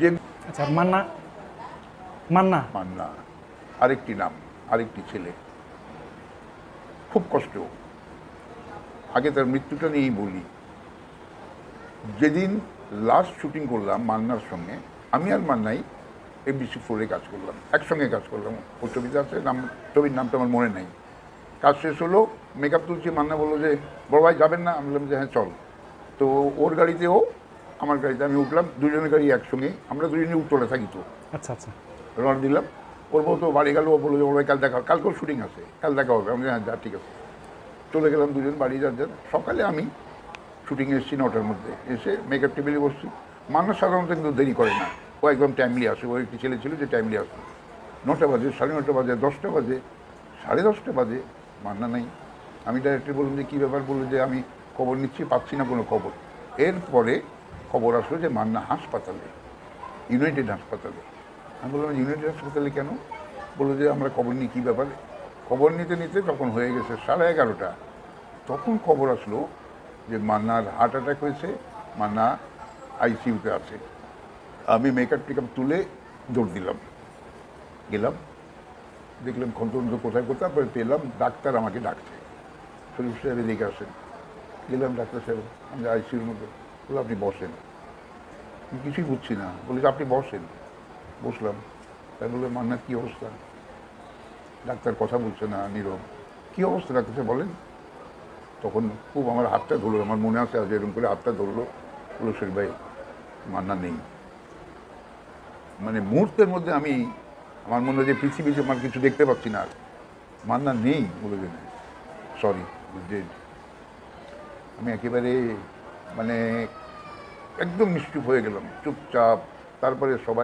যে আচ্ছা মান্না। মান্না। মান্না। আরেকটি নাম আরেকটি ছেলে। খুব কষ্ট। আগে তার মৃত্যুটা নিয়েই বলি। যেদিন লাস্ট শুটিং করলাম মান্নার সঙ্গে আমি আর মান্নাই এবিসি ফোরে কাজ করলাম। একসঙ্গে কাজ করলাম। ওর ছবিতে আছে নাম ছবির নামটা আমার মনে নেই। কাজ শেষ হলো মেকআপ তুলছি মান্না বলল যে বড় ভাই যাবেন না? আমি বললাম যে হ্যাঁ চল। তো ওর গাড়িতে ও আমার গাড়িতে আমি উঠলাম দুজনের গাড়ি একসঙ্গে। আমরা দুজনে উত্তরে থাকি তো। আচ্ছা আচ্ছা। রওনা দিলাম। ওর বউ তো বাড়ি গেল ও বলল যে ওর কাল দেখা। কালকেও শুটিং আছে কাল দেখা হবে। আমি হ্যাঁ যা ঠিক আছে। চলে গেলাম দুজন বাড়ি যার যার সকালে আমি শুটিং এসেছি নটার মধ্যে। এসে মেকআপ টেবিলে বসছি। মানুষ সাধারণত কিন্তু দেরি করে না। ও একদম টাইমলি আসে। ও একটি ছেলে ছিল যে টাইমলি আসে। নটা বাজে সাড়ে নটা বাজে দশটা বাজে সাড়ে দশটা বাজে মান্না নাই। আমি ডাইরেক্টর বললাম যে কী ব্যাপার? বলল যে আমি খবর নিচ্ছি পাচ্ছি না কোনো খবর। এরপরে খবর আসলো যে মান্না হাসপাতালে ইউনাইটেড হাসপাতালে। আমি বললাম ইউনাইটেড হাসপাতালে কেন? বলল যে, আমরা খবর নিই, কী ব্যাপারে? খবর নিতে নিতে তখন হয়ে গেছে সাড়ে এগারোটা, তখন খবর আসলো যে মান্নার হার্ট অ্যাটাক হয়েছে, মান্না আইসিইউতে আছে। আমি মেকআপ টেকআপ তুলে দৌড় দিলাম। গেলাম, দেখলাম খন্তন্ত কোথায় কোথায়, তারপরে পেলাম, ডাক্তার আমাকে ডাকছে। শরীফ সাহেব এদিকে আসেন। গেলাম ডাক্তার সাহেব, আমি আইসিউর মধ্যে। বলল আপনি বসেন। আমি কিছুই বুঝছি না। বলি আপনি বসেন। বসলাম। তাই বলল মান্নার কী অবস্থা? ডাক্তার কথা বলছে না, নীরব। কী অবস্থা ডাক্তার বলেন? তখন খুব আমার হাতটা ধরলো, আমার মনে আছে আজ এরকম করে হাতটা ধরলো। বলল শরীফ ভাই, মান্না নেই। মানে মুহূর্তের মধ্যে আমি, আমার মনে হয় যে পৃথিবীতে আমার কিছু দেখতে পাচ্ছি না। আর মান্না নেই বলে সরি ডেড আমি একেবারে মানে একদম নিশ্চুপ হয়ে গেলাম চুপচাপ। তারপরে সবাই